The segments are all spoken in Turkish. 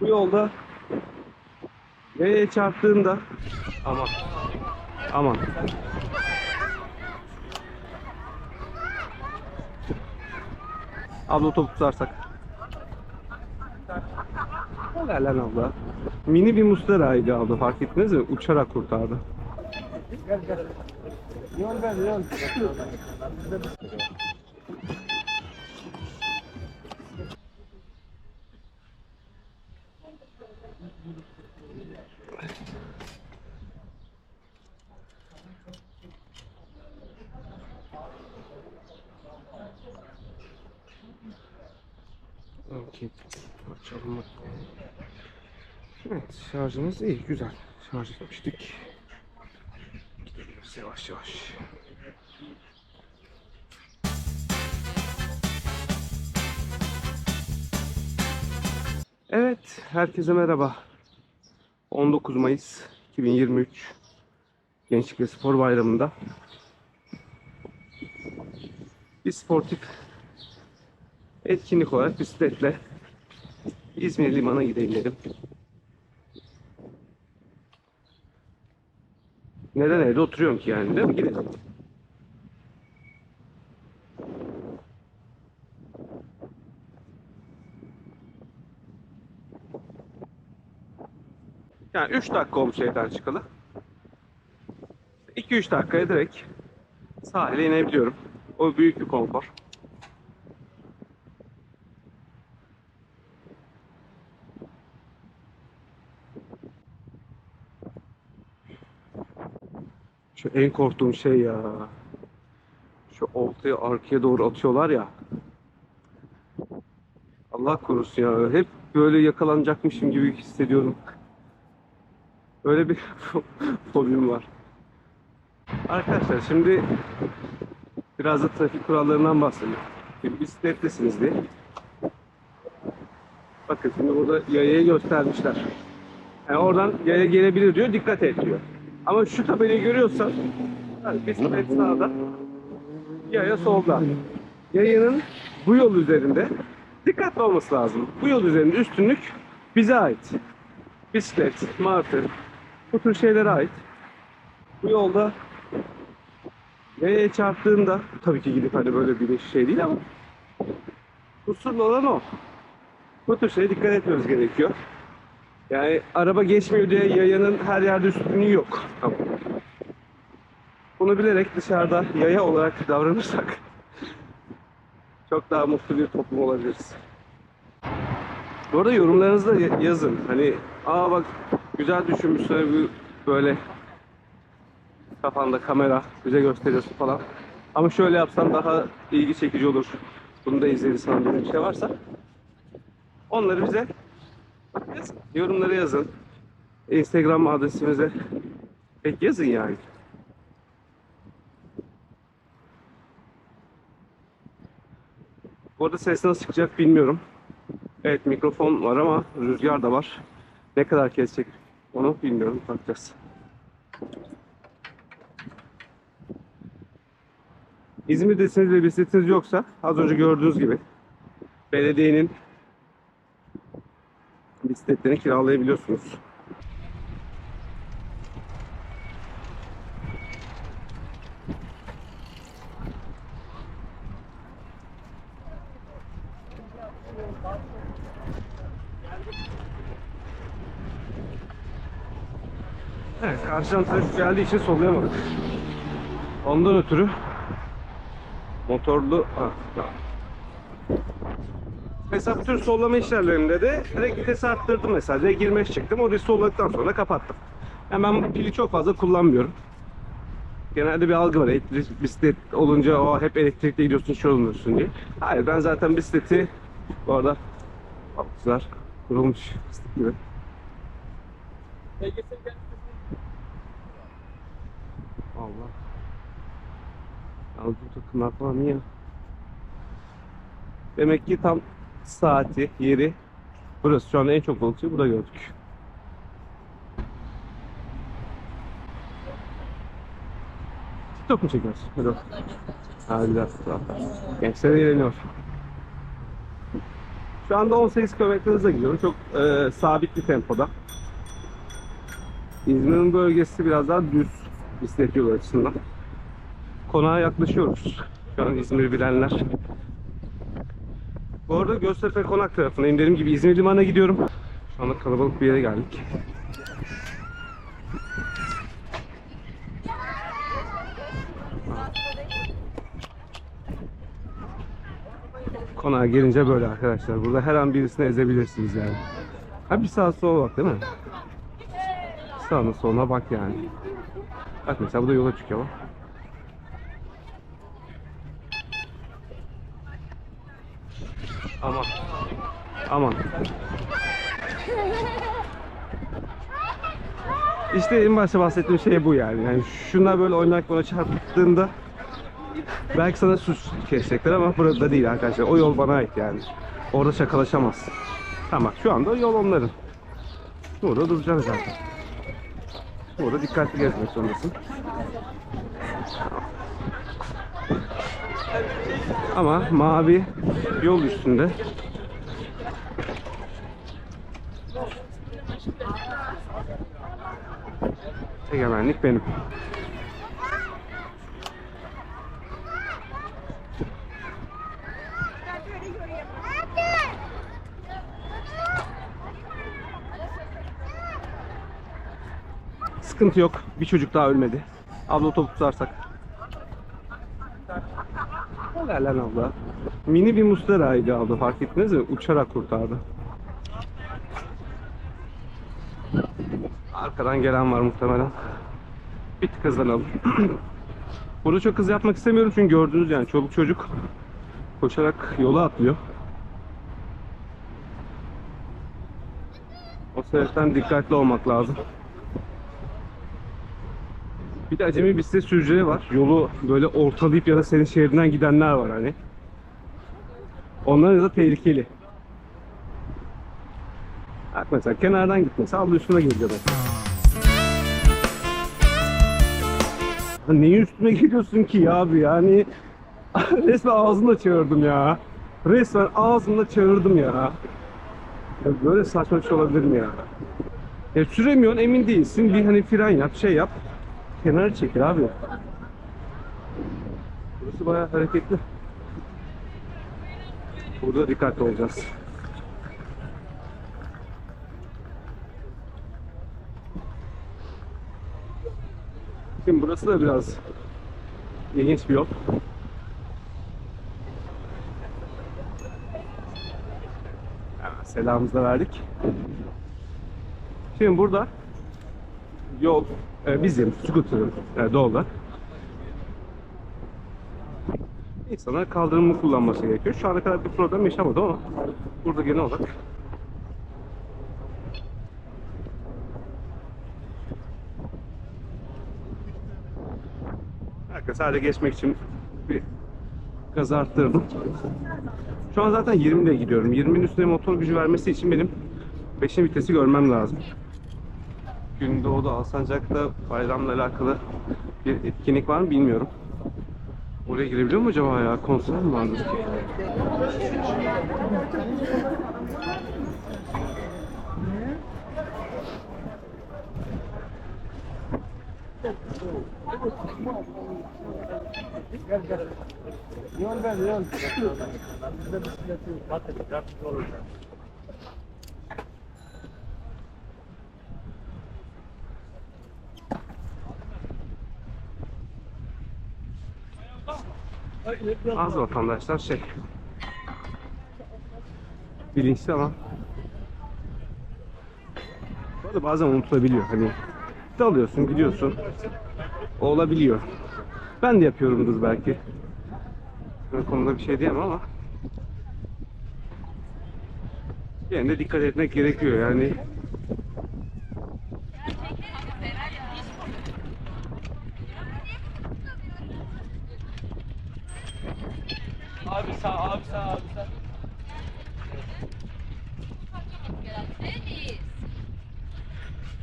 Bu yolda yaya çarptığında aman aman Abla topu tutarsak. Helal lan abla. Mini bir Mustara'ydı abla fark ettiniz mi? Uçarak kurtardı. Yol ver yol. Okey. Açalım. Evet şarjımız iyi güzel. Şarj etmiştik. Gidiyoruz yavaş yavaş. Evet herkese merhaba. 19 Mayıs 2023 Gençlik ve Spor Bayramı'nda bir sportif etkinlik olarak bisikletle İzmir Liman'a gidelim dedim. Neden evde oturuyorum ki yani değil mi? Gidelim. Yani 3 dakika olmuş evden çıkalı. 2-3 dakikaya direkt sahile inebiliyorum. O büyük bir konfor. Şu en korktuğum şey ya. Şu oltayı arkaya doğru atıyorlar ya. Allah korusun ya. Hep böyle yakalanacakmışım gibi hissediyorum. Öyle bir fobim var. Arkadaşlar şimdi biraz da trafik kurallarından bahsedeyim. Şimdi bisiklettesiniz diye. Bakın şimdi burada yayayı göstermişler. Yani oradan yaya gelebilir diyor, dikkat et diyor. Ama şu tabelayı görüyorsan, yani bisiklet sağda, yaya solda. Yayanın bu yol üzerinde dikkatli olması lazım. Bu yol üzerinde üstünlük bize ait. Bisiklet, martı, bu tür şeylere ait. Bu yolda yaya çarptığında tabii ki gidip hani böyle bir şey değil ama kusurlu olan o. Bu tür şeye dikkat etmemiz gerekiyor. Yani araba geçmiyor diye yayanın her yerde üstünlüğü yok. Tamam. Bunu bilerek dışarıda yaya olarak davranırsak çok daha mutlu bir toplum olabiliriz. Bu arada yorumlarınızı da ya- yazın. Hani aa bak güzel düşünmüşsün böyle kafanda kamera bize gösteriyorsun falan. Ama şöyle yapsan daha ilgi çekici olur. Bunu da izleriz falan bir şey varsa onları bize yazın. Yorumlara yazın. Instagram adresimize pek yazın yani. Bu arada ses nasıl çıkacak bilmiyorum. Evet mikrofon var ama rüzgar da var. Ne kadar kesecek onu bilmiyorum. Bakacağız. İzmir'desiniz ve bisikletiniz yoksa az önce gördüğünüz gibi belediyenin bisikletlerini kiralayabiliyorsunuz. Evet, karşıdan trafik geldiği için sollayamadık. Ondan ötürü motorlu... Tamam. Mesela bütün sollama işlemlerinde de direkt vitesi arttırdım mesela. Direkt 25 çıktım. Orayı solladıktan sonra kapattım. Yani ben pili çok fazla kullanmıyorum. Genelde bir algı var. Elektrik bisiklet olunca o hep elektrikle gidiyorsun şey olmuyorsun diye. Hayır ben zaten bisikleti bu arada balıkçılar kurulmuş fıstık gibi. Allah. Ya bu takımlar falan niye? Demek ki tam saati, yeri burası. Şu anda en çok balıkçıyı burada gördük. TikTok mu çekiyorsun? Hadi bak. Ha güzel. Tamam. Gençler eğleniyor. Şu anda 18 km hızla gidiyorum. Çok e, sabit bir tempoda. İzmir'in bölgesi biraz daha düz bisiklet yolu açısından. Konağa yaklaşıyoruz. Şu an İzmir bilenler. Bu arada Göztepe Konak tarafındayım. Dediğim gibi İzmir Limanı'na gidiyorum. Şu anda kalabalık bir yere geldik. Konağa gelince böyle arkadaşlar. Burada her an birisini ezebilirsiniz yani. Ha bir sağa sola bak değil mi? Sağına soluna bak yani. Bak mesela bu da yola çıkıyor. Aman. Aman. İşte en başta bahsettiğim şey bu yani. Yani şunlar böyle oynarak bana çarptığında belki sana suç kesecekler ama burada değil arkadaşlar. O yol bana ait yani. Orada şakalaşamaz. Tamam şu anda yol onların. Burada duracaksın zaten. Burada dikkatli gezmek zorundasın. Ama mavi yol üstünde egemenlik benim. Sıkıntı yok. Bir çocuk daha ölmedi. Abla topu tutarsak. Helal lan abla. Mini bir Mustera'ydı abla fark ettiniz mi? Uçarak kurtardı. Arkadan gelen var muhtemelen. Bir tık hızlanalım. Burada çok hız yapmak istemiyorum çünkü gördünüz yani çoluk çocuk koşarak yola atlıyor. O sebepten dikkatli olmak lazım. Bir de acemi bisiklet sürücüleri var. Yolu böyle ortalayıp ya da senin şeridinden gidenler var hani. Onlar da tehlikeli. Bak mesela kenardan gitmesi abla üstüne bak. Ya Neyin üstüne geliyorsun ki ya abi yani resmen ağzımla çağırdım ya. Resmen ağzımla çağırdım ya. ya böyle saçma bir şey olabilir mi ya? Ya süremiyorsun emin değilsin bir hani fren yap şey yap. Kenara çekil abi. Burası bayağı hareketli. Burada dikkatli olacağız. Şimdi burası da biraz ilginç bir yol. Selamımızı da verdik. Şimdi burada yol e, bizim scooter'ın e, doğal İnsanlar kaldırımı kullanması gerekiyor. Şu ana kadar bir problem yaşamadı ama burada genel olarak Herkes sadece geçmek için bir gaz arttırdım. Şu an zaten 20 ile gidiyorum. 20'nin üstüne motor gücü vermesi için benim 5. vitesi görmem lazım. Gündoğdu Alsancak'ta bayramla alakalı bir etkinlik var mı bilmiyorum. Oraya girebiliyor mu acaba ya? Konser mi vardır ki? Az vatandaşlar şey. Bilinçli ama. Bu bazen unutulabiliyor. Hani dalıyorsun gidiyorsun. O olabiliyor. Ben de yapıyorumdur belki. Bu konuda bir şey diyemem ama. Yine de dikkat etmek gerekiyor yani Abi sağ, abi sağ, abi sağ.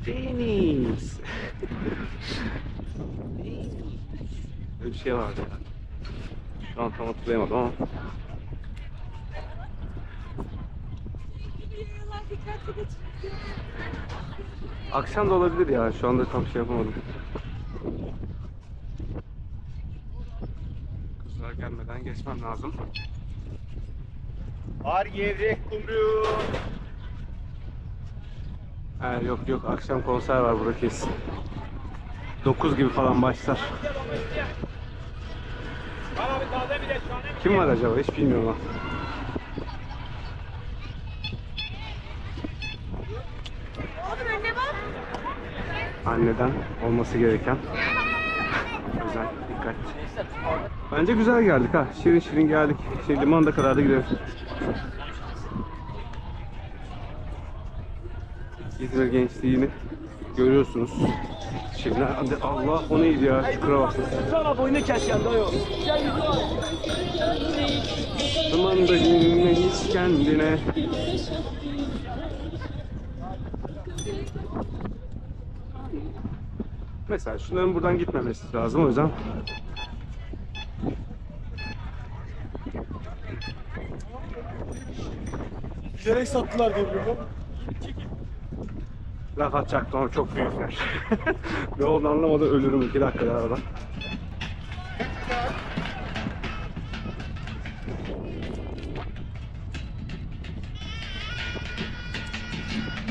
Deniz. Öyle bir şey vardı ya. Şu an tam hatırlayamadım ama. Akşam da olabilir ya. Şu anda tam şey yapamadım. Kızlar gelmeden geçmem lazım. Var gevrek kumru. Ha, yok yok akşam konser var burada kesin. 9 gibi falan başlar. Kim var acaba hiç bilmiyorum ha. Anneden olması gereken özel dikkat. Bence güzel geldik ha. Şirin şirin geldik. Şey limanda kadar da gidelim. İzmir gençliğini görüyorsunuz. Şimdi hadi Allah o neydi ya? Çukura bak. Sana boynu kes ya dayı. Aman da dinle hiç kendine. Mesela şunların buradan gitmemesi lazım o yüzden. Bilerek sattılar diye biliyorum. Laf atacaktım ama çok büyükler. Ve onu anlamadan ölürüm iki dakikada arada.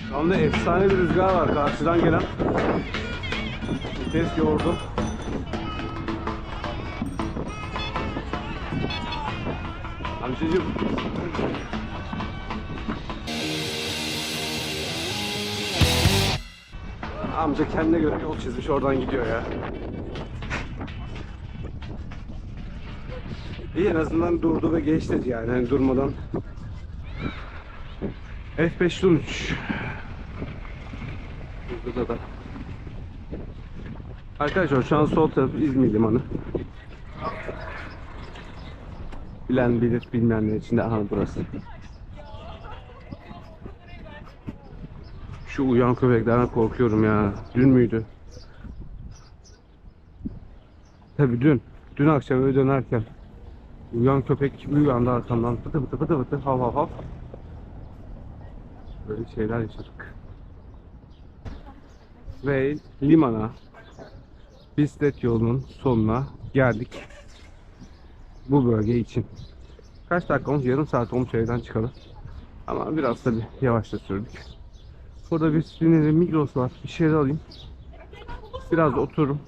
Şu anda efsane bir rüzgar var karşıdan gelen. Vites yordu. Amcacığım. Amca kendine göre yol çizmiş oradan gidiyor ya. İyi en azından durdu ve geçti yani hani durmadan. F5 durmuş. Burada da. Arkadaşlar şu an sol taraf İzmir Limanı. Bilen bilir, bilmeyenler için de aha burası. Şu uyan köpeklerden korkuyorum ya. Dün müydü? Tabii dün. Dün akşam eve dönerken uyan köpek uyandı arkamdan fıtı fıtı fıtı fıtı hav hav hav. Böyle şeyler yaşadık. Ve limana bisiklet yolunun sonuna geldik. Bu bölge için. Kaç dakika olmuş? Yarım saat olmuş evden çıkalı. Ama biraz tabii yavaşla sürdük. Burada bir sinirli Migros var. Bir şeyler alayım. Biraz otururum.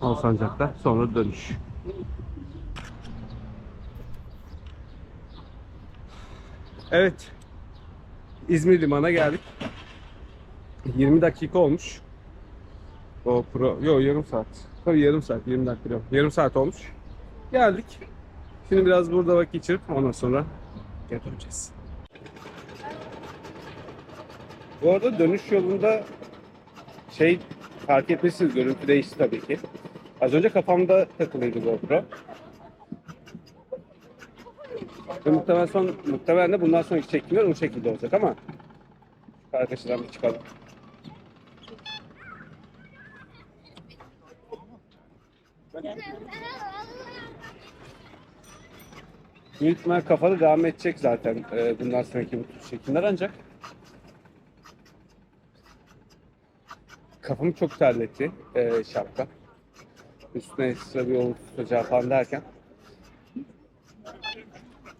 Alsancak'ta. Sonra dönüş. Evet. İzmir Liman'a geldik. 20 dakika olmuş. GoPro. Yok yarım saat. Tabii yarım saat. 20 dakika yok. Yarım saat olmuş. Geldik. Şimdi biraz burada vakit geçirip ondan sonra geri döneceğiz. Bu arada dönüş yolunda şey fark etmişsiniz görüntü değişti tabii ki. Az önce kafamda takılıydı GoPro. Ve muhtemelen, son, muhtemelen de bundan sonraki çekimler o şekilde olacak ama arkadaşlar bir çıkalım. Büyük ihtimal kafalı devam edecek zaten e, bundan sonraki bu tür çekimler ancak kafamı çok terletti e, şapka. Üstüne ekstra bir yol tutacağı falan derken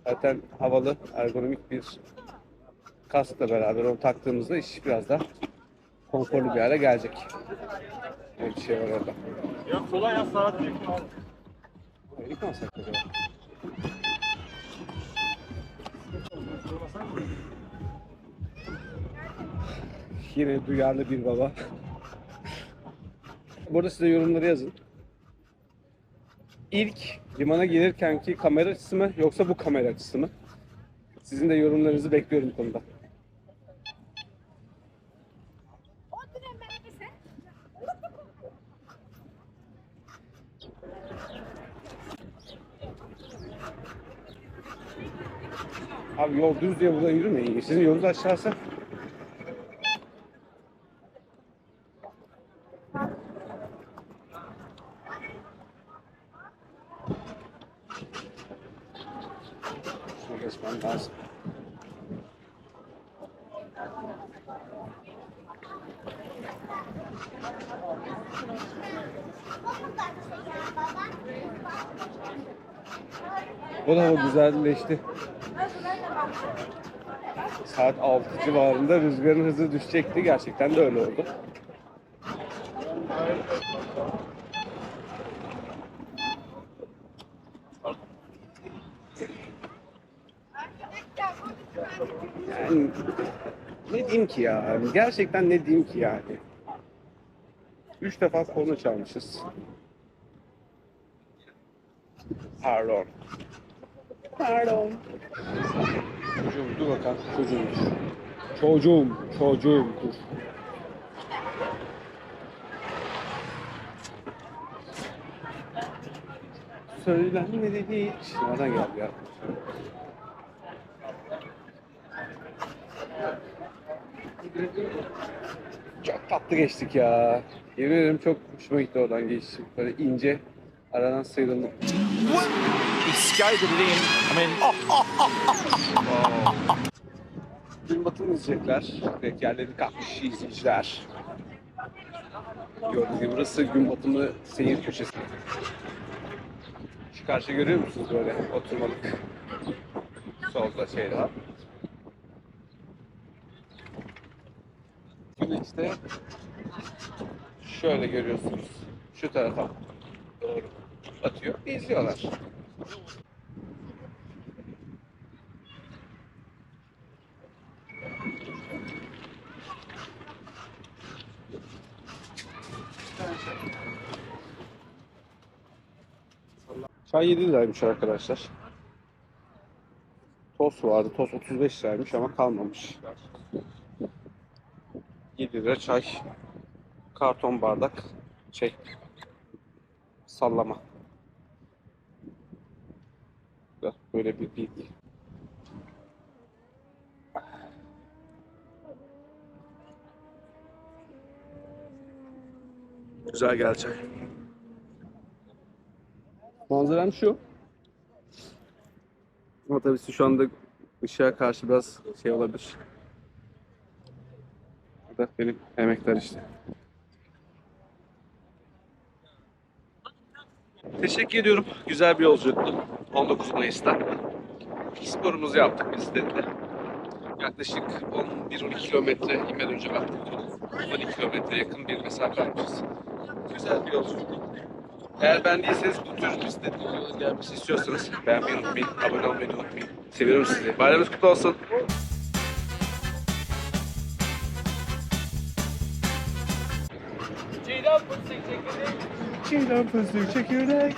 zaten havalı ergonomik bir kaskla beraber onu taktığımızda iş biraz daha konforlu bir hale gelecek. Öyle bir şey var orada. Ya sola ya sağa. Orayı mı alsak acaba? Yine duyarlı bir baba. Burada size yorumları yazın. İlk limana gelirkenki kamera açısı mı yoksa bu kamera açısı mı? Sizin de yorumlarınızı bekliyorum konuda. Abi yol düz diye buradan yürümeyin. Sizin yolunuz aşağısı. Osman Gazi. Bu da güzelleşti. Saat 6 civarında rüzgarın hızı düşecekti. Gerçekten de öyle oldu. Yani ne diyeyim ki ya? Gerçekten ne diyeyim ki yani? Üç defa konu çalmışız. Pardon. Pardon. Çocuğum dur bakalım. Çocuğum dur. Çocuğum, çocuğum dur. Söylenmedi hiç. Nereden geldi ya? Çok tatlı geçtik ya. Yemin ederim çok hoşuma gitti oradan geçtim. Böyle ince aradan sıyrıldım. Gün batımı izleyecekler. Belki yerleri kalkmış izleyiciler. Gördüğünüz gibi burası gün batımı seyir köşesi. Şu karşı görüyor musunuz böyle oturmalık? Solda şey var. De şöyle görüyorsunuz. Şu tarafa doğru batıyor. İzliyorlar. Çay 7 liraymış arkadaşlar. Tost vardı. Tost 35 liraymış ama kalmamış. 7 lira çay. Karton bardak. Şey. Sallama. Böyle bir bilgi. Güzel geldi çay. Manzaram şu. Ama tabii şu anda ışığa karşı biraz şey olabilir. Da benim emekler işte. Teşekkür ediyorum. Güzel bir yolculuktu. 19 Mayıs'ta. Sporumuzu yaptık biz de. Yaklaşık 11-12 kilometre inmeden önce baktık. 12 kilometre yakın bir mesafe almışız. Güzel bir yolculuktu. Eğer beğendiyseniz bu tür bizde videoların gelmesi istiyorsanız beğenmeyi unutmayın, abone olmayı unutmayın. Seviyorum sizi. Bayramınız kutlu olsun. Çiğdem fıstık çekirdek.